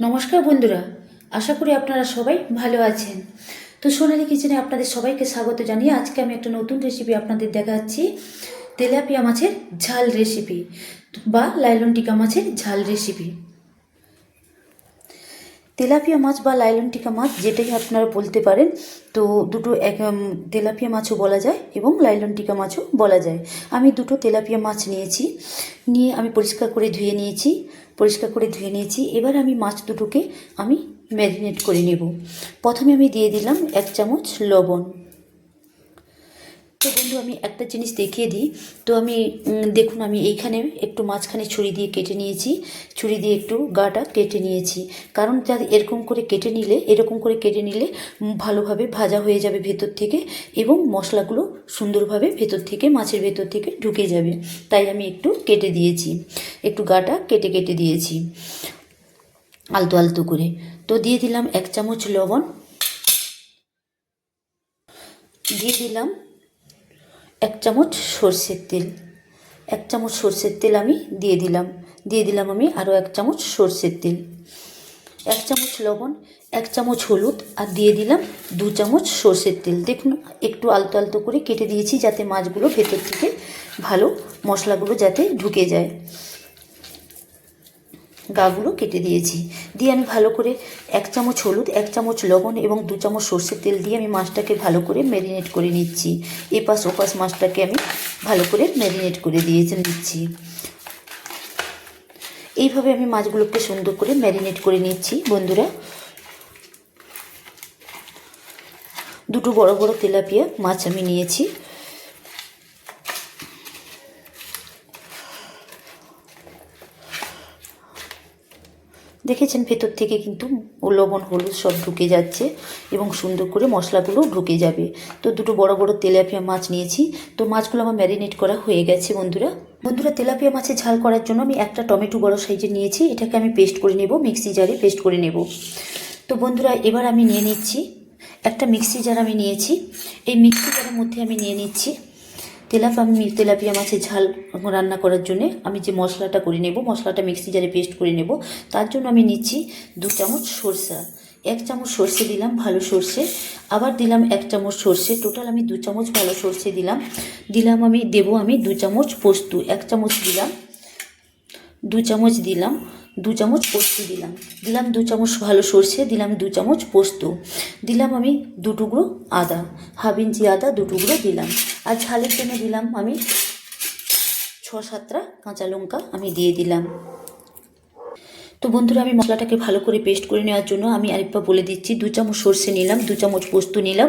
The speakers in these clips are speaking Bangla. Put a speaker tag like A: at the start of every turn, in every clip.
A: নমস্কার বন্ধুরা, আশা করি আপনারা সবাই ভালো আছেন। তো সোনালি কিচেনে আপনাদের সবাইকে স্বাগত জানিয়ে আজকে আমি একটা নতুন রেসিপি আপনাদের দেখাচ্ছি, তেলাপিয়া মাছের ঝাল রেসিপি বা লাইলন টিকা মাছের ঝাল রেসিপি তেলাপিয়া মাছ বা লাইলন টিকা মাছ যেটাই আপনারা বলতে পারেন, তো দুটো এক তেলাপিয়া মাছও বলা যায় এবং লাইলন টিকা মাছও বলা যায়। আমি দুটো তেলাপিয়া মাছ নিয়েছি, নিয়ে আমি পরিষ্কার করে ধুয়ে নিয়েছি। পরিষ্কার করে ধুয়ে নিয়েছি। এবার আমি মাছ দুটোকে আমি ম্যারিনেট করে নেব। প্রথমে আমি দিয়ে দিলাম এক চামচ লবণ। তো বন্ধু, আমি একটা জিনিস দেখিয়ে দিই। তো আমি দেখুন, আমি এইখানে একটু মাঝখানে ছুরি দিয়ে কেটে নিয়েছি। ছুরি দিয়ে একটু গাটা কেটে নিয়েছি। কারণ যাতে এরকম করে কেটে নিলে, এরকম করে কেটে নিলে ভালোভাবে ভাজা হয়ে যাবে ভেতর থেকে এবং মশলাগুলো সুন্দরভাবে ভেতর থেকে, মাছের ভেতর থেকে ঢুকে যাবে। তাই আমি একটু কেটে দিয়েছি। একটু গাটা কেটে কেটে দিয়েছি। আলতো আলতো করে। তো দিয়ে দিলাম এক চামচ লবণ। দিয়ে দিলাম এক চামচ সর্ষের তেল। এক চামচ সর্ষের তেল আমি দিয়ে দিলাম। দিয়ে দিলাম আমি আরও এক চামচ সর্ষের তেল। এক চামচ লবণ, এক চামচ হলুদ আর দিয়ে দিলাম দু চামচ সর্ষের তেল। দেখুন, একটু আলতো আলতো করে কেটে দিয়েছি যাতে মাছগুলো ভেতর থেকে ভালো মশলাগুলো যাতে ঢুকে যায়। গাগুলো কেটে দিয়েছি। দিয়ে আমি ভালো করে এক চামচ হলুদ, এক চামচ লবণ এবং দু চামচ সর্ষের তেল দিয়ে আমি মাছটাকে ভালো করে ম্যারিনেট করে নিচ্ছি। এপাশ ওপাশ মাছটাকে আমি ভালো করে ম্যারিনেট করে দিয়ে নিচ্ছি। এইভাবে আমি মাছগুলোকে সুন্দর করে ম্যারিনেট করে নিচ্ছি, বন্ধুরা। দুটো বড় বড় তেলাপিয়া মাছ আমি নিয়েছি। দেখেছেন ভেতর থেকে কিন্তু লবণ, হলুদ সব ঢুকে যাচ্ছে এবং সুন্দর করে মশলাগুলো ঢুকে যাবে। তো দুটো বড় বড় তেলাপিয়া মাছ নিয়েছি। তো মাছগুলো আমার ম্যারিনেট করা হয়ে গেছে বন্ধুরা। বন্ধুরা, তেলাপিয়া মাছের ঝাল করার জন্য আমি একটা টমেটো বড় সাইজের নিয়েছি। এটাকে আমি পেস্ট করে নেব, মিক্সি জারে পেস্ট করে নেব। তো বন্ধুরা, এবার আমি নিয়ে নিচ্ছি একটা মিক্সি জার আমি নিয়েছি। এই মিক্সি জারের মধ্যে আমি নিয়ে নিচ্ছি তেলাপ আমি তেলাপিয়া মাছের ঝাল রান্না করার জন্য আমি যে মশলাটা করে নেব, মশলাটা মিক্সি জারে পেস্ট করে নেব, তার জন্য আমি নিচ্ছি দু চামচ সরষা, এক চামচ সর্ষে দিলাম ভালো সর্ষে, আবার দিলাম এক চামচ সর্ষে, টোটাল আমি দু চামচ ভালো সর্ষে দিলাম দিলাম আমি, দেবো আমি দু চামচ পোস্ত, এক চামচ দিলাম, দু চামচ দিলাম দু চামচ পোস্ত দিলাম। দিলাম দু চামচ ভালো সর্ষে, দিলাম দু চামচ পোস্ত। দিলাম আমি দু টুকরো আদা, হাফ ইঞ্চি আদা দু টুকরো দিলাম। আর ঝালের জন্য দিলাম আমি ছ সাতটা কাঁচা লঙ্কা আমি দিয়ে দিলাম। তো বন্ধুরা, আমি মশলাটাকে ভালো করে পেস্ট করে নেওয়ার জন্য আমি আরেকবার বলে দিচ্ছি, দু চামচ সর্ষে নিলাম, দু চামচ পোস্ত নিলাম,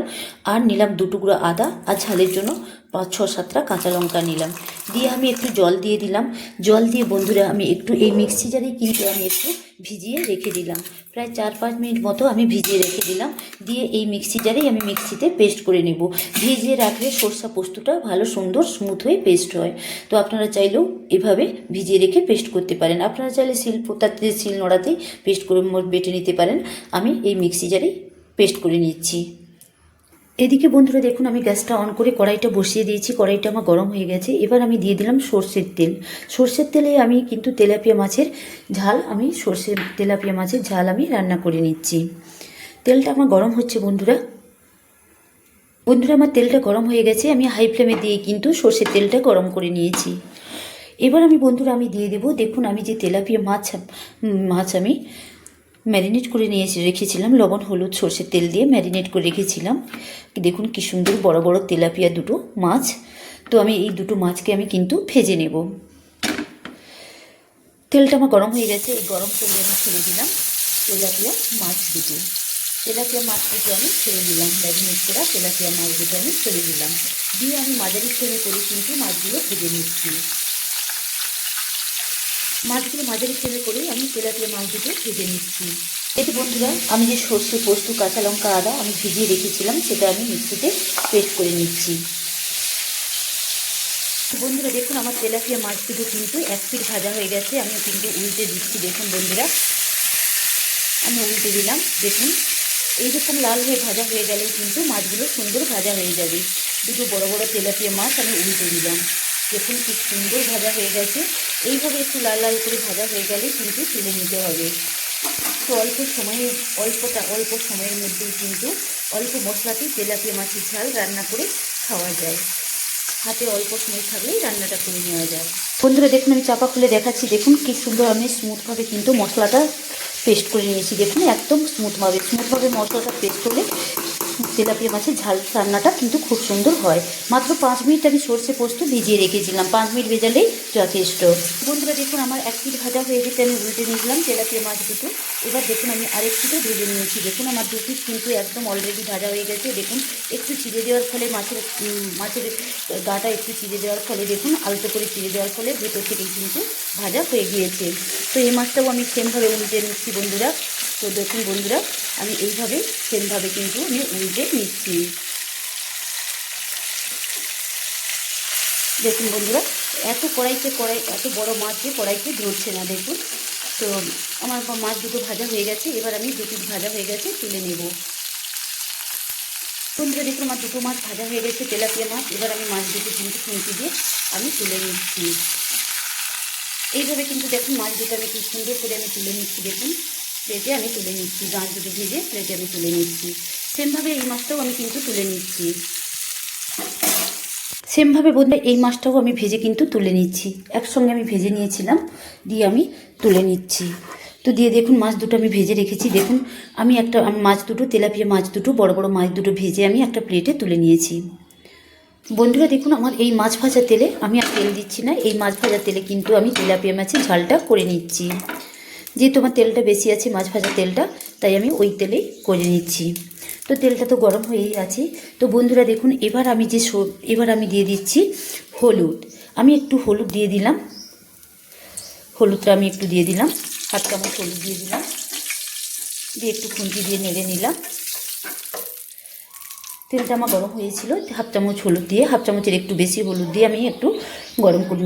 A: আর নিলাম দু টুকরো আদা। আর ঝালের জন্য পাঁচ, ছ, সাতটা কাঁচা লঙ্কা নিলাম। দিয়ে আমি একটু জল দিয়ে দিলাম। জল দিয়ে বন্ধুরা আমি একটু এই মিক্সি জারেই কিন্তু আমি একটু ভিজিয়ে রেখে দিলাম। প্রায় চার, পাঁচ মিনিট মতো আমি ভিজিয়ে রেখে দিলাম। দিয়ে এই মিক্সি জারেই আমি মিক্সিতে পেস্ট করে নেব। ভিজিয়ে রাখলে সরষা পোস্তটা ভালো, সুন্দর স্মুথ হয়ে পেস্ট হয়। তো আপনারা চাইলেও এভাবে ভিজিয়ে রেখে পেস্ট করতে পারেন। আপনারা চাইলে শিল তাতে শিল নোড়াতেই পেস্ট করে বেটে নিতে পারেন। আমি এই মিক্সি জারেই পেস্ট করে নিচ্ছি। এদিকে বন্ধুরা দেখুন, আমি গ্যাসটা অন করে কড়াইটা বসিয়ে দিয়েছি। কড়াইটা আমার গরম হয়ে গেছে। এবার আমি দিয়ে দিলাম সর্ষের তেল। সর্ষের তেলে আমি কিন্তু তেলাপিয়া মাছের ঝাল, আমি সর্ষের তেলাপিয়া মাছের ঝাল আমি রান্না করে নিচ্ছি। তেলটা আমার গরম হচ্ছে বন্ধুরা। বন্ধুরা, আমার তেলটা গরম হয়ে গেছে। আমি হাই ফ্লেমে দিয়ে কিন্তু সর্ষের তেলটা গরম করে নিয়েছি। এবার আমি বন্ধুরা, আমি দিয়ে দেবো। দেখুন, আমি যে তেলাপিয়া মাছ মাছ আমি ম্যারিনেট করে নিয়ে রেখেছিলাম। লবণ, হলুদ, সর্ষের তেল দিয়ে ম্যারিনেট করে রেখেছিলাম। দেখুন কি সুন্দর বড় বড় তেলাপিয়া দুটো মাছ। তো আমি এই দুটো মাছকে আমি কিন্তু ভেজে নেব। তেলটা আমার গরম হয়ে গেছে, এই গরম তেলে আমি ছেড়ে দিলাম তেলাপিয়া মাছ দুটো। তেলাপিয়া মাছ দুটো আমি ছেড়ে দিলাম ম্যারিনেট করা তেলাপিয়া মাছ দুটো আমি ছেড়ে দিলাম। দিয়ে আমি মাঝারি ফ্লেমে করে কিন্তু মাছগুলো ভেজে নিচ্ছি। মাছগুলো মাঝারি ফ্লেমে করে আমি তেলাপিয়া মাছ দুটো ভেজে নিচ্ছি। এতে বন্ধুরা আমি যে সর্ষে পোস্ত কাঁচা লঙ্কা আদা আমি ভিজিয়ে রেখেছিলাম সেটা আমি মিক্সিতে পেস্ট করে নিচ্ছি। বন্ধুরা দেখুন আমার তেলাপিয়া মাছ দুটো কিন্তু এক পিঠ ভাজা হয়ে গেছে আমি কিন্তু উল্টে দিচ্ছি দেখুন বন্ধুরা। আমি উল্টে দিলাম দেখুন। এইরকম লাল হয়ে ভাজা হয়ে গেলেই কিন্তু মাছগুলো সুন্দর ভাজা হয়ে যাবে। দুটো বড় বড় তেলাপিয়া মাছ আমি উল্টে দিলাম। দেখুন কি সুন্দর ভাজা হয়ে গেছে। এইভাবে একটু লাল লাল করে ভাজা হয়ে গেলে কিন্তু তুলে নিতে হবে। তো অল্প সময়ে, অল্পটা, অল্প সময়ের মধ্যেই কিন্তু অল্প মশলাতেই তেলাপিয়া মাছের ঝাল রান্না করে খাওয়া যায়। হাতে অল্প সময় থাকলেই রান্নাটা করে নেওয়া যায়। বন্ধুরা, দেখুন আমি চাপা খুলে দেখাচ্ছি। দেখুন কি সুন্দর আমি স্মুথভাবে কিন্তু মশলাটা পেস্ট করে নিয়েছি। দেখুন, একদম স্মুথভাবে স্মুথভাবে মশলাটা পেস্ট করলে তেলাপিয়া মাছের ঝাল রান্নাটা কিন্তু খুব সুন্দর হয়। মাত্র পাঁচ মিনিট আমি সর্ষে পোস্ত ভিজিয়ে রেখেছিলাম। পাঁচ মিনিট ভেজালেই যথেষ্ট। বন্ধুরা, দেখুন আমার এক পিঠ ভাজা হয়ে গেছে, আমি উল্টে নিয়েছিলাম তেলাপিয়া মাছ দুটো। এবার দেখুন আমি আরেক পিঠও ভেজে নিয়েছি। দেখুন আমার দু পিস কিন্তু একদম অলরেডি ভাজা হয়ে গেছে। দেখুন, একটু চিড়ে দেওয়ার ফলে মাছের মাছের গাটা একটু চিড়ে দেওয়ার ফলে, দেখুন, আলতো করে চিড়ে দেওয়ার ফলে ভেতর থেকেই কিন্তু ভাজা হয়ে গিয়েছে। তো এই মাছটাও আমি সেমভাবে উল্টে নিচ্ছি বন্ধুরা। তো দেখুন বন্ধুরা, আমি এইভাবে সেমভাবে কিন্তু আমি উল্টে নিচ্ছি। দেখুন বন্ধুরা, এত কড়াইতে কড়াই, এত বড় মাছ যে কড়াইতে ধরছে না, দেখুন। তো আমার মাছ দুটো ভাজা হয়ে গেছে, এবার আমি দু পিস ভাজা হয়ে গেছে তুলে নেব। বন্ধুরা, দেখুন আমার দুটো মাছ ভাজা হয়ে গেছে, তেলাপিয়া মাছ, এবার আমি মাছ দুটো কিন্তু খুঁটি দিয়ে আমি তুলে নিচ্ছি। এইভাবে কিন্তু দেখুন মাছ দুটো আমি কি সুন্দর করে আমি তুলে নিচ্ছি, দেখুন। প্লেটে আমি তুলে নিচ্ছি, গাছ দুটো ভেজে প্লেটে আমি তুলে নিচ্ছি। সেমভাবে এই মাছটাও আমি কিন্তু তুলে নিচ্ছি। সেমভাবে বলতে এই মাছটাও আমি ভেজে কিন্তু তুলে নিচ্ছি। একসঙ্গে আমি ভেজে নিয়েছিলাম, দিয়ে আমি তুলে নিচ্ছি। তো দিয়ে দেখুন, মাছ দুটো আমি ভেজে রেখেছি। দেখুন, আমি একটা, আমি মাছ দুটো, তেলাপিয়া মাছ দুটো, বড় বড় মাছ দুটো ভেজে আমি একটা প্লেটে তুলে নিয়েছি। বন্ধুরা দেখুন, আমার এই মাছ ভাজা তেলে আমি আর তেল দিচ্ছি না। এই মাছ ভাজা তেলে কিন্তু আমি তেলাপিয়া মাছের ঝালটা করে নিচ্ছি। যেহেতু আমার তেলটা বেশি আছে, মাছ ভাজা তেলটা, তাই আমি ওই তেলেই করে নিচ্ছি। তো তেলটা তো গরম হয়েই আছে। তো বন্ধুরা দেখুন, এবার আমি যে এবার আমি দিয়ে দিচ্ছি হলুদ। আমি একটু হলুদ দিয়ে দিলাম। হলুদটা আমি একটু দিয়ে দিলাম। হাত চামচ হলুদ দিয়ে দিলাম। দিয়ে একটু খুন্তি দিয়ে নেড়ে নিলাম। তেলটা আমার গরম হয়েছিল হাফ চামচ হলুদ দিয়ে, হাফ চামচের একটু বেশি হলুদ দিয়ে আমি একটু গরম করে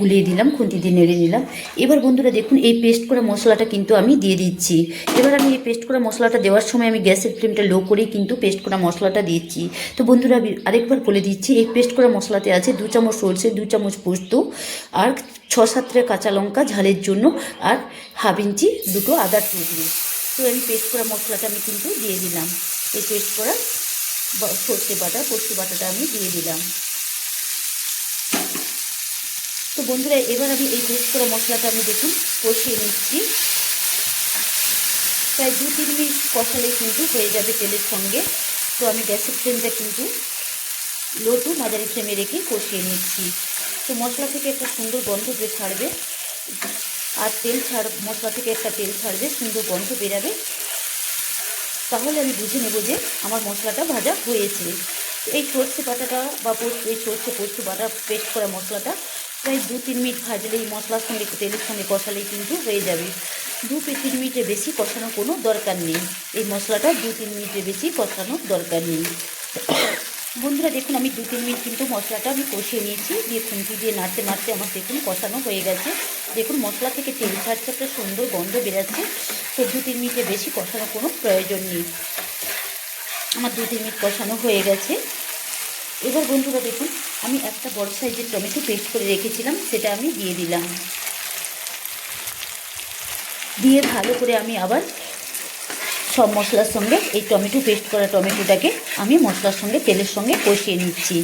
A: গুলিয়ে দিলাম, খুন্তি দিয়ে নেড়ে নিলাম। এবার বন্ধুরা দেখুন, এই পেস্ট করা মশলাটা কিন্তু আমি দিয়ে দিচ্ছি। এবার আমি এই পেস্ট করা মশলাটা দেওয়ার সময় আমি গ্যাসের ফ্লেমটা লো করেই কিন্তু পেস্ট করা মশলাটা দিচ্ছি। তো বন্ধুরা আরেকবার বলে দিচ্ছি, এই পেস্ট করা মশলাতে আছে দু চামচ সরষে, দু চামচ পোস্ত আর ছ সাতটা কাঁচা লঙ্কা ঝালের জন্য আর হাফ ইঞ্চি দুটো আদার টুকরো তো আমি পেস্ট করা মশলাটা আমি কিন্তু দিয়ে দিলাম। এই পেস্ট করা সর্ষে বাটা পোস্ত বাটাটা আমি দিয়ে দিলাম। তো বন্ধুরা, এবার আমি এই পেস্ট করা মশলাটা আমি দেখুন কষিয়ে নিচ্ছি। প্রায় দু তিন মিনিট কষালেই কিন্তু হয়ে যাবে তেলের সঙ্গে। তো আমি গ্যাসের ফ্লেমটা কিন্তু লো টু মাঝারি ফ্লেমে রেখে কষিয়ে নিচ্ছি। তো মশলা থেকে একটা সুন্দর গন্ধ যে ছাড়বে, আর তেল ছাড়, মশলা থেকে একটা তেল ছাড়বে, সুন্দর গন্ধ বেরাবে। তাহলে আমি বুঝে নেব যে আমার মশলাটা ভাজা হয়েছে। এই সর্ষে পাতাটা বা পোস্ত এই সর্ষে পোস্ত বাটা পেস্ট করা মশলাটা প্রায় দু তিন মিনিট ভাজলেই মশলার সঙ্গে তেলের সঙ্গে কষালেই কিন্তু হয়ে যাবে। দু তিন মিনিটে বেশি কষানোর কোনো দরকার নেই। এই মশলাটা দু তিন মিনিটে বেশি কষানোর দরকার নেই। বন্ধুরা দেখুন, আমি দু তিন মিনিট কিন্তু মশলাটা আমি কষিয়ে নিয়েছি। দিয়ে খুন্তি দিয়ে নাড়তে নাড়তে আমার দেখুন কষানো হয়ে গেছে। দেখুন, মশলা থেকে তেল ছাড়ছে, একটা সুন্দর গন্ধ বেরাচ্ছে। তো দু তিন মিনিটের বেশি কষানোর কোনো প্রয়োজন নেই। আমার দু তিন মিনিট কষানো হয়ে গেছে। এবার বন্ধুরা দেখুন, আমি একটা বড় সাইজের টমেটো পেস্ট করে রেখেছিলাম, সেটা আমি দিয়ে দিলাম। দিয়ে ভালো করে আমি আবার সব মশলার সঙ্গে এই টমেটো পেস্ট করা টমেটোটাকে আমি মশলার সঙ্গে, তেলের সঙ্গে কষিয়ে নিচ্ছি।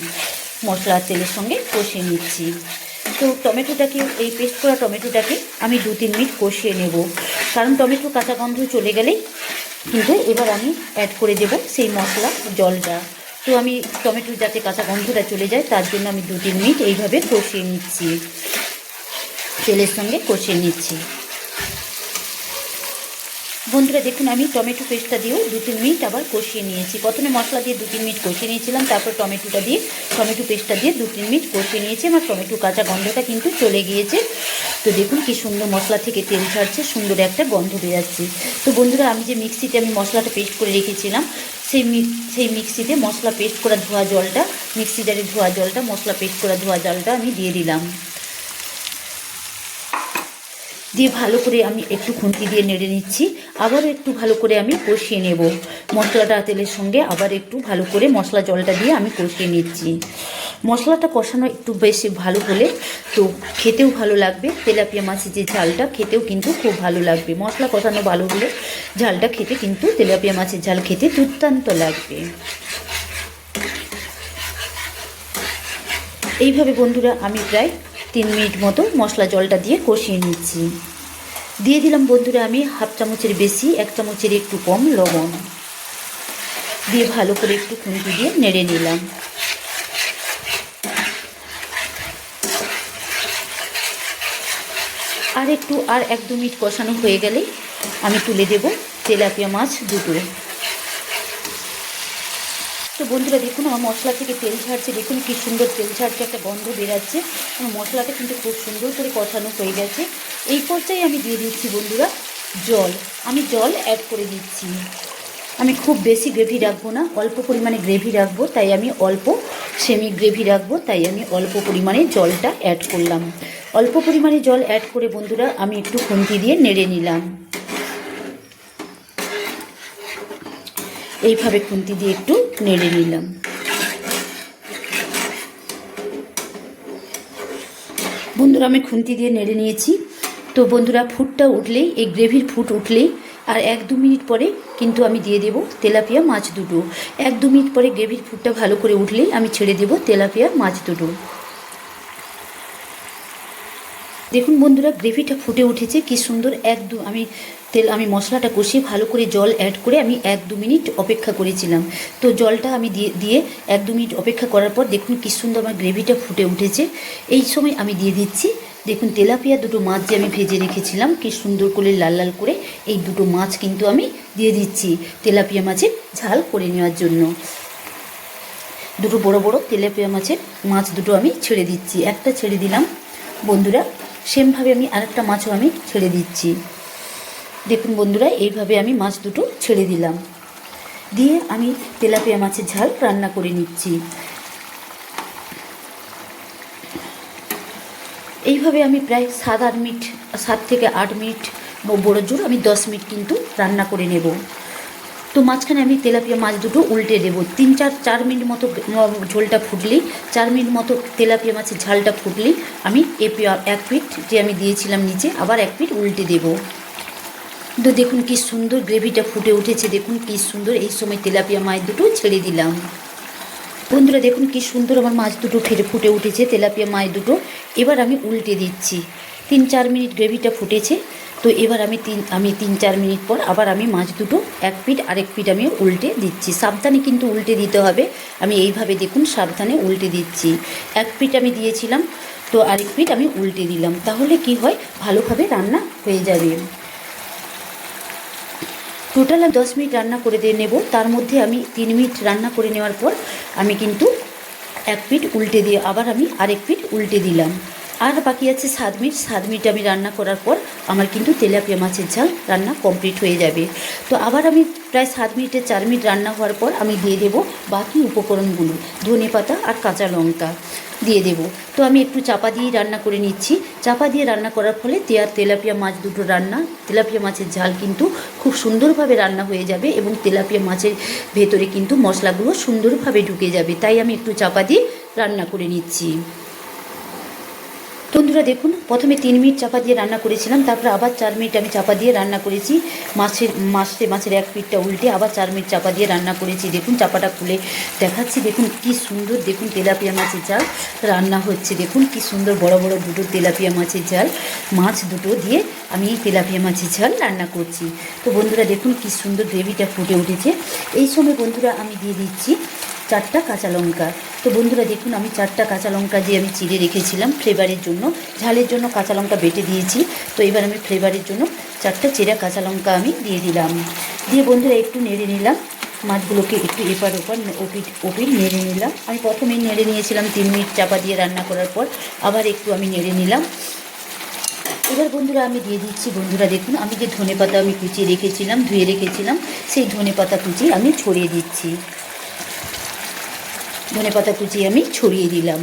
A: মশলা তেলের সঙ্গে কষিয়ে নিচ্ছি। তো টমেটোটাকে, এই পেস্ট করা টমেটোটাকে আমি দু তিন মিনিট কষিয়ে নেব। কারণ টমেটো কাঁচা গন্ধ চলে গেলেই কিন্তু এবার আমি অ্যাড করে দেব সেই মশলা জলটা। তো আমি টমেটো যাতে কাঁচা গন্ধটা চলে যায়, তার জন্য আমি দু তিন মিনিট এইভাবে কষিয়ে নিচ্ছি। তেলের সঙ্গে কষিয়ে নিচ্ছি। বন্ধুরা, দেখুন, আমি টমেটো পেস্টটা দিয়েও দু তিন মিনিট আবার কষিয়ে নিয়েছি। প্রথমে মশলা দিয়ে দু তিন মিনিট কষিয়ে নিয়েছিলাম, তারপর টমেটোটা দিয়ে, টমেটো পেস্টটা দিয়ে দু তিন মিনিট কষিয়ে নিয়েছি। আমার টমেটো কাঁচা গন্ধটা কিন্তু চলে গিয়েছে। তো দেখুন, কি সুন্দর মশলা থেকে তেল ছাড়ছে, সুন্দর একটা গন্ধ বেরাচ্ছে তো বন্ধুরা, আমি যে মিক্সিতে আমি মশলাটা পেস্ট করে রেখেছিলাম, সেই সেই মিক্সিতে মশলা পেস্ট করা ধোয়া জলটা মিক্সি জারে ধোয়া জলটা, মশলা পেস্ট করা ধোয়া জলটা আমি দিয়ে দিলাম। দিয়ে ভালো করে আমি একটু খুন্তি দিয়ে নেড়ে নিচ্ছি। আবারও একটু ভালো করে আমি কষিয়ে নেব। মশলাটা তেলের সঙ্গে আবার একটু ভালো করে মশলা জলটা দিয়ে আমি কষিয়ে নিচ্ছি। মশলাটা কষানো একটু বেশি ভালো হলে তো খেতেও ভালো লাগবে। তেলাপিয়া মাছের যে ঝালটা, খেতেও কিন্তু খুব ভালো লাগবে। মশলা কষানো ভালো হলে ঝালটা খেতে কিন্তু তেলাপিয়া মাছের ঝাল খেতে দুর্দান্ত লাগবে। এইভাবে বন্ধুরা আমি প্রায় তিন মিনিট মতো মশলা জলটা দিয়ে কষিয়ে নিচ্ছি। দিয়ে দিলাম বন্ধুরা আমি হাফ চামচের বেশি, এক চামচের একটু কম লবণ। দিয়ে ভালো করে একটু খুন্তি দিয়ে নেড়ে নিলাম। আর একটু, আর এক দু মিনিট কষানো হয়ে গেলে আমি তুলে দেব তেলাপিয়া মাছ দুটো তো বন্ধুরা দেখুন আমার মশলা থেকে তেল ছাড়ছে দেখুন কি সুন্দর তেল ছাড়ছে একটা গন্ধ বেরাচ্ছে। আমার মশলাটা কিন্তু খুব সুন্দর করে কষানো হয়ে গেছে। এই পর্যায়ে আমি দিয়ে দিচ্ছি বন্ধুরা জল। আমি জল অ্যাড করে দিচ্ছি। আমি খুব বেশি গ্রেভি রাখব না, অল্প পরিমাণে গ্রেভি রাখব, তাই আমি অল্প সেমি গ্রেভি রাখব, তাই আমি অল্প পরিমাণে জলটা অ্যাড করলাম। অল্প পরিমাণে জল অ্যাড করে বন্ধুরা আমি একটু খুন্তি দিয়ে নেড়ে নিলাম। এইভাবে খুন্তি দিয়ে একটু নেড়ে নিলাম। বন্ধুরা, আমি খুন্তি দিয়ে নেড়ে নিয়েছি। তো বন্ধুরা, ফুটটা উঠলেই, এই গ্রেভির ফুট উঠলেই, আর এক দু মিনিট পরে কিন্তু আমি দিয়ে দেব তেলাপিয়া মাছ দুটো। এক দু মিনিট পরে গ্রেভির ফুটটা ভালো করে উঠলেই, আমি ছেড়ে দেব তেলাপিয়া মাছ দুটো। দেখুন বন্ধুরা, গ্রেভিটা ফুটে উঠেছে, কি সুন্দর। এক দু, আমি তেল, আমি মশলাটা কষিয়ে ভালো করে জল অ্যাড করে আমি এক দু মিনিট অপেক্ষা করেছিলাম। তো জলটা আমি দিয়ে দিয়ে এক দু মিনিট অপেক্ষা করার পর দেখুন কি সুন্দর আমার গ্রেভিটা ফুটে উঠেছে। এই সময় আমি দিয়ে দিচ্ছি, দেখুন তেলাপিয়া দুটো মাছ যে আমি ভেজে রেখেছিলাম, কি সুন্দর করে লাল লাল করে এই দুটো মাছ কিন্তু আমি দিয়ে দিচ্ছি তেলাপিয়া মাছের ঝাল করে নেওয়ার জন্য। দুটো বড় বড় তেলাপিয়া মাছের মাছ দুটো আমি ছেড়ে দিচ্ছি। একটা ছেড়ে দিলাম, বন্ধুরা। সেমভাবে আমি আরেকটা মাছও আমি ছেড়ে দিচ্ছি। দেখুন বন্ধুরা, এইভাবে আমি মাছ দুটো ছেড়ে দিলাম। দিয়ে আমি তেলাপিয়া মাছের ঝাল রান্না করে নিচ্ছি। এইভাবে আমি প্রায় সাত আট মিনিট, সাত থেকে আট মিনিট বড় জোর আমি দশ মিনিট কিন্তু রান্না করে নেব। তো মাঝখানে আমি তেলাপিয়া মাছ দুটো উল্টে দেবো। তিন, চার চার মিনিট মতো ঝোলটা ফুটলি, চার মিনিট মতো তেলাপিয়া মাছের ঝালটা ফুটলেই আমি এ এক পিঠ যে আমি দিয়েছিলাম নিচে, আবার এক পিঠ উল্টে দেবো। তো দেখুন কি সুন্দর গ্রেভিটা ফুটে উঠেছে, দেখুন কি সুন্দর এই সময় তেলাপিয়া মাছ দুটো ছেড়ে দিলাম। বন্ধুরা, দেখুন কি সুন্দর আমার মাছ দুটো ফেটে ফুটে উঠেছে, তেলাপিয়া মাছ দুটো। এবার আমি উল্টে দিচ্ছি। তিন, চার মিনিট গ্রেভিটা ফুটেছে তো এবার আমি তিন আমি তিন, চার মিনিট পর আবার আমি মাছ দুটো, এক পিঠ আরেক পিঠ আমি উল্টে দিচ্ছি। সাবধানে কিন্তু উল্টে দিতে হবে। আমি এইভাবে দেখুন সাবধানে উল্টে দিচ্ছি। এক পিঠ আমি দিয়েছিলাম, তো আরেক পিঠ আমি উল্টে দিলাম। তাহলে কি হয়? ভালোভাবে রান্না হয়ে যাবে। টোটাল আমি দশ মিনিট রান্না করে দিয়ে নেব। তার মধ্যে আমি তিন মিনিট রান্না করে নেওয়ার পর আমি কিন্তু এক পিঠ উল্টে দিয়ে আবার আমি আরেক পিঠ উল্টে দিলাম। আর বাকি আছে সাত মিনিট সাত মিনিট আমি রান্না করার পর আমার কিন্তু তেলাপিয়া মাছের ঝাল রান্না কমপ্লিট হয়ে যাবে। তো আবার আমি প্রায় সাত মিনিটে চার মিনিট রান্না হওয়ার পর আমি দিয়ে দেবো বাকি উপকরণগুলো, ধনে পাতা আর কাঁচা লঙ্কা দিয়ে দেব। তো আমি একটু চাপা দিয়েই রান্না করে নিচ্ছি। চাপা দিয়ে রান্না করার ফলে তেয়ার তেলাপিয়া মাছ দুটো রান্না, তেলাপিয়া মাছের ঝাল কিন্তু খুব সুন্দরভাবে রান্না হয়ে যাবে এবং তেলাপিয়া মাছের ভেতরে কিন্তু মশলাগুলো সুন্দরভাবে ঢুকে যাবে। তাই আমি একটু চাপা দিয়ে রান্না করে নিচ্ছি। বন্ধুরা দেখুন, প্রথমে তিন মিনিট চাপা দিয়ে রান্না করেছিলাম, তারপরে আবার চার মিনিট আমি চাপা দিয়ে রান্না করেছি। মাছের মাছে মাছের এক পিঠটা উল্টে আবার চার মিনিট চাপা দিয়ে রান্না করেছি। দেখুন, চাপাটা খুলে দেখাচ্ছি। দেখুন, কি সুন্দর, দেখুন, তেলাপিয়া মাছের ঝাল রান্না হচ্ছে। দেখুন, কি সুন্দর, বড় বড় দুটো তেলাপিয়া মাছের ঝাল। মাছ দুটো দিয়ে আমি এই তেলাপিয়া মাছের ঝাল রান্না করছি। তো বন্ধুরা দেখুন, কি সুন্দর গ্রেভিটা ফুটে উঠেছে। এই সময় বন্ধুরা আমি দিয়ে দিচ্ছি চারটা কাঁচা লঙ্কা। তো বন্ধুরা, দেখুন, আমি চারটা কাঁচা লঙ্কা দিয়ে আমি চিড়ে রেখেছিলাম ফ্লেভারের জন্য, ঝালের জন্য কাঁচা লঙ্কা বেটে দিয়েছি। তো এবার আমি ফ্লেভারের জন্য চারটা চেরা কাঁচা লঙ্কা আমি দিয়ে দিলাম। দিয়ে বন্ধুরা, একটু নেড়ে নিলাম। মাছগুলোকে একটু এপার ওপার ওপিট ওপিট নেড়ে নিলাম। আমি প্রথমেই নেড়ে নিয়েছিলাম তিন মিনিট চাপা দিয়ে রান্না করার পর, আবার একটু আমি নেড়ে নিলাম। এবার বন্ধুরা, আমি দিয়ে দিচ্ছি, বন্ধুরা, দেখুন, আমি যে ধনে পাতা আমি কুচিয়ে রেখেছিলাম, ধুয়ে রেখেছিলাম, সেই ধনে পাতা কুচি আমি ছড়িয়ে দিচ্ছি। ধনে পাতা কুচি আমি ছড়িয়ে দিলাম।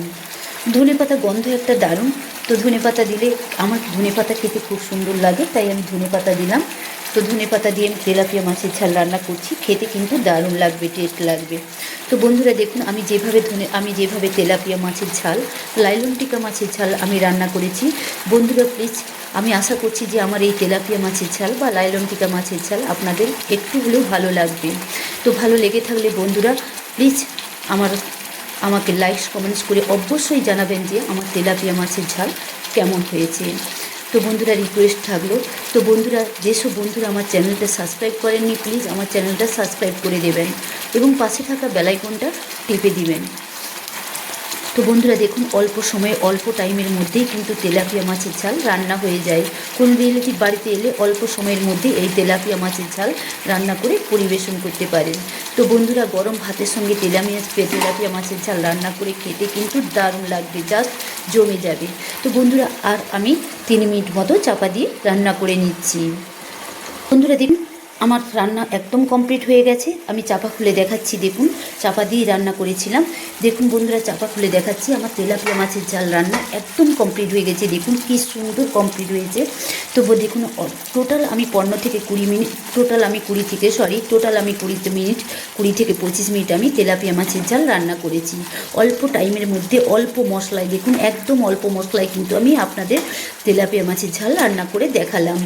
A: ধনে পাতা গন্ধ একটা দারুণ। তো ধনে পাতা দিলে আমার ধনে পাতা খেতে খুব সুন্দর লাগে, তাই আমি ধনে পাতা দিলাম। তো ধনে পাতা দিয়ে আমি তেলাপিয়া মাছের ঝাল রান্না করছি, খেতে কিন্তু দারুণ লাগবে, টেস্ট লাগবে। তো বন্ধুরা দেখুন, আমি যেভাবে ধনে, আমি যেভাবে তেলাপিয়া মাছের ঝাল লাইলন টিকা মাছের ঝাল আমি রান্না করেছি। বন্ধুরা প্লিজ আমি আশা করছি যে আমার এই তেলাপিয়া মাছের ঝাল বা লাইলন টিকা মাছের ঝাল আপনাদের একটু হলেও ভালো লাগবে। তো ভালো লেগে থাকলে বন্ধুরা প্লিজ আমার, আমাকে লাইকস কমেন্টস করে অবশ্যই জানাবেন যে আমার তেলাপিয়া মাছের ঝাল কেমন হয়েছে। তো বন্ধুরা রিকোয়েস্ট থাকল। তো বন্ধুরা, যেসব বন্ধুরা আমার চ্যানেলটা সাবস্ক্রাইব করেননি প্লিজ আমার চ্যানেলটা সাবস্ক্রাইব করে দেবেন এবং পাশে থাকা বেলাইকনটা টিপে দিবেন। তো বন্ধুরা দেখুন, অল্প সময়ে, অল্প টাইমের মধ্যেই কিন্তু তেলাপিয়া মাছের ঝাল রান্না হয়ে যায়। কোন রিলেটিভ বাড়িতে এলে অল্প সময়ের মধ্যে এই তেলাপিয়া মাছের ঝাল রান্না করে পরিবেশন করতে পারেন। তো বন্ধুরা, গরম ভাতের সঙ্গে তেলামিয়া, তেলাপিয়া মাছের ঝাল রান্না করে খেতে কিন্তু দারুণ লাগবে জাস্ট জমে যাবে। তো বন্ধুরা, আর আমি তিন মিনিট মতো চাপা দিয়ে রান্না করে নিচ্ছি। বন্ধুরা দেখুন আমার রান্না একদম কমপ্লিট হয়ে গেছে। আমি চাপা খুলে দেখাচ্ছি, দেখুন। চাপা দিয়েই রান্না করেছিলাম। দেখুন বন্ধুরা, চাপা খুলে দেখাচ্ছি। আমার তেলাপিয়া মাছের ঝাল রান্না একদম কমপ্লিট হয়ে গেছে। দেখুন কি সুন্দর কমপ্লিট হয়েছে। তবু দেখুন টোটাল আমি পনেরো থেকে কুড়ি মিনিট টোটাল আমি কুড়ি থেকে সরি টোটাল আমি কুড়ি মিনিট, কুড়ি থেকে পঁচিশ মিনিট আমি তেলাপিয়া মাছের ঝাল রান্না করেছি। অল্প টাইমের মধ্যে অল্প মশলায়, দেখুন, একদম অল্প মশলায় কিন্তু আমি আপনাদের তেলাপিয়া মাছের ঝাল রান্না করে দেখালাম।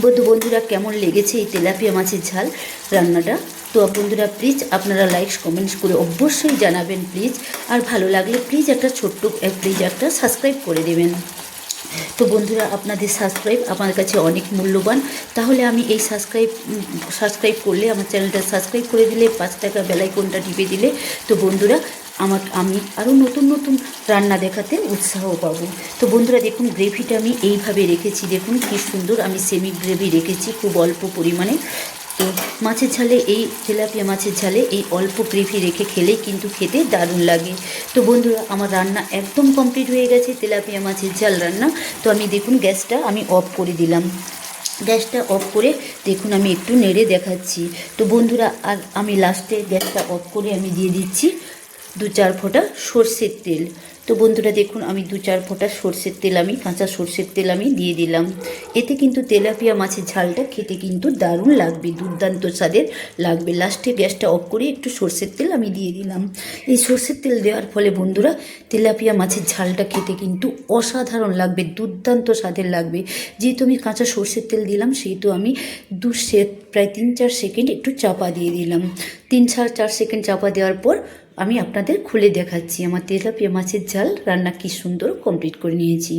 A: বন্ধু বন্ধুরা, কেমন লেগেছে এই তেলাপিয়া মাছের ঝাল রান্নাটা? তো বন্ধুরা প্লিজ আপনারা লাইকস কমেন্টস করে অবশ্যই জানাবেন প্লিজ আর ভালো লাগলে প্লিজ একটা ছোট্ট প্লিজ একটা সাবস্ক্রাইব করে দেবেন। তো বন্ধুরা, আপনাদের সাবস্ক্রাইব আমার কাছে অনেক মূল্যবান। তাহলে আমি এই সাবস্ক্রাইব সাবস্ক্রাইব করলে, আমার চ্যানেলটা সাবস্ক্রাইব করে দিলে, পাঁচ টাকা বেলাইকনটা টিপে দিলে, তো বন্ধুরা আমার আমি আরও নতুন নতুন রান্না দেখাতে উৎসাহ পাবো। তো বন্ধুরা, দেখুন, গ্রেভিটা আমি এইভাবে রেখেছি। দেখুন, কি সুন্দর আমি সেমি গ্রেভি রেখেছি খুব অল্প পরিমাণে। তো মাছের ঝালে, এই তেলাপিয়া মাছের ঝালে এই অল্প গ্রেভি রেখে খেলেই কিন্তু খেতে দারুণ লাগে। তো বন্ধুরা, আমার রান্না একদম কমপ্লিট হয়ে গেছে, তেলাপিয়া মাছের ঝাল রান্না। তো আমি দেখুন, গ্যাসটা আমি অফ করে দিলাম। গ্যাসটা অফ করে দেখুন, আমি একটু নেড়ে দেখাচ্ছি। তো বন্ধুরা, আর আমি লাস্টে গ্যাসটা অফ করে আমি দিয়ে দিচ্ছি। দু চার ফোঁটা সর্ষের তেল। তো বন্ধুরা দেখুন, আমি দু চার ফোঁটা সর্ষের তেল, আমি কাঁচা সর্ষের তেল আমি দিয়ে দিলাম। এতে কিন্তু তেলাপিয়া মাছের ঝালটা খেতে কিন্তু দারুণ লাগবে, দুর্দান্ত স্বাদের লাগবে। লাস্টে গ্যাসটা অফ করে একটু সর্ষের তেল আমি দিয়ে দিলাম। এই সর্ষের তেল দেওয়ার ফলে বন্ধুরা, তেলাপিয়া মাছের ঝালটা খেতে কিন্তু অসাধারণ লাগবে, দুর্দান্ত স্বাদের লাগবে। যেহেতু আমি কাঁচা সর্ষের তেল দিলাম, সেহেতু আমি দু সে প্রায় তিন চার সেকেন্ড একটু চাপা দিয়ে দিলাম। তিন চার চার সেকেন্ড চাপা দেওয়ার পর আমি আপনাদের খুলে দেখাচ্ছি। আমার তেলাপিয়া মাছের ঝাল রান্না কি সুন্দর কমপ্লিট করে নিয়েছি।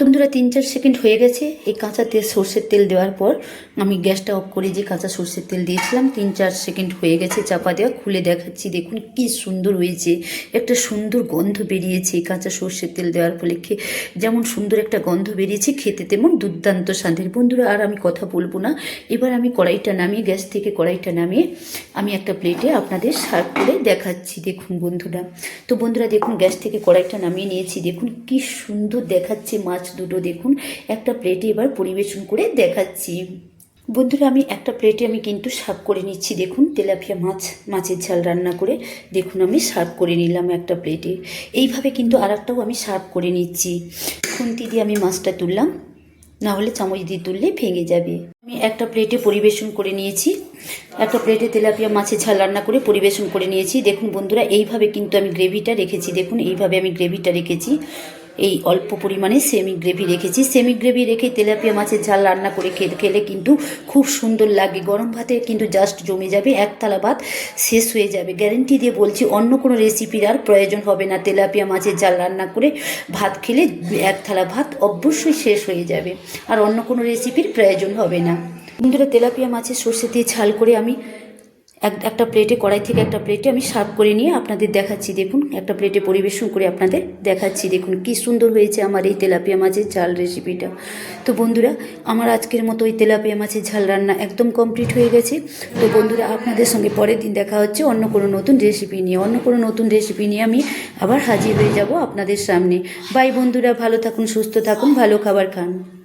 A: বন্ধুরা তিন চার সেকেন্ড হয়ে গেছে। এই কাঁচা তেল, সর্ষের তেল দেওয়ার পর আমি গ্যাসটা অফ করে যে কাঁচা সর্ষের তেল দিয়েছিলাম, তিন চার সেকেন্ড হয়ে গেছে চাপা দেওয়া, খুলে দেখাচ্ছি, দেখুন কি সুন্দর হয়েছে। একটা সুন্দর গন্ধ বেরিয়েছে এই কাঁচা সর্ষের তেল দেওয়ার ফলে যেমন সুন্দর একটা গন্ধ বেরিয়েছে, খেতে তেমন দুর্দান্ত স্বাদের। বন্ধুরা, আর আমি কথা বলব না। এবার আমি কড়াইটা নামিয়ে, গ্যাস থেকে কড়াইটা নামিয়ে আমি একটা প্লেটে আপনাদের সার্ভ করে দেখাচ্ছি, দেখুন বন্ধুরা। তো বন্ধুরা, দেখুন গ্যাস থেকে কড়াইটা নামিয়ে নিয়েছি, দেখুন কি সুন্দর দেখাচ্ছে মাছ দুটো দেখুন, একটা প্লেটে এবার পরিবেশন করে দেখাচ্ছি। বন্ধুরা, আমি একটা প্লেটে আমি কিন্তু সার্ভ করে নিচ্ছি, দেখুন, তেলাপিয়া মাছ, মাছের ঝাল রান্না করে। দেখুন, আমি সার্ভ করে নিলাম একটা প্লেটে এইভাবে কিন্তু আর একটাও আমি সার্ভ করে নিচ্ছি। খুন্তি দিয়ে আমি মাছটা তুললাম না হলে চামচ দিয়ে তুললে ভেঙে যাবে। আমি একটা প্লেটে পরিবেশন করে নিয়েছি, একটা প্লেটে তেলাপিয়া মাছের ঝাল রান্না করে পরিবেশন করে নিয়েছি। দেখুন, বন্ধুরা, এইভাবে কিন্তু আমি গ্রেভিটা রেখেছি, দেখুন, এইভাবে আমি গ্রেভিটা রেখেছি। এই অল্প পরিমাণে সেমি গ্রেভি রেখেছি। সেমি গ্রেভি রেখে তেলাপিয়া মাছের ঝাল রান্না করে খেতে খেলে কিন্তু খুব সুন্দর লাগে। গরম ভাতে কিন্তু জাস্ট জমে যাবে, এক থালা ভাত শেষ হয়ে যাবে। গ্যারেন্টি দিয়ে বলছি, অন্য কোনো রেসিপির আর প্রয়োজন হবে না। তেলাপিয়া মাছের ঝাল রান্না করে ভাত খেলে এক থালা ভাত অবশ্যই শেষ হয়ে যাবে। আর অন্য কোনো রেসিপির প্রয়োজন হবে না। বন্ধুরা, তেলাপিয়া মাছের সর্ষে দিয়ে ঝাল করে আমি এক, একটা প্লেটে কড়াই থেকে একটা প্লেটে আমি সার্ভ করে নিয়ে আপনাদের দেখাচ্ছি। দেখুন, একটা প্লেটে পরিবেশন করে আপনাদের দেখাচ্ছি। দেখুন, কি সুন্দর হয়েছে আমার এই তেলাপিয়া মাছের ঝাল রেসিপিটা তো বন্ধুরা, আমার আজকের মতো ওই তেলাপিয়া মাছের ঝাল রান্না একদম কমপ্লিট হয়ে গেছে। তো বন্ধুরা, আপনাদের সঙ্গে পরের দিন দেখা হচ্ছে অন্য কোনো নতুন রেসিপি নিয়ে। অন্য কোনো নতুন রেসিপি নিয়ে আমি আবার হাজির হয়ে যাব আপনাদের সামনে। বাই বন্ধুরা, ভালো থাকুন, সুস্থ থাকুন, ভালো খাবার খান।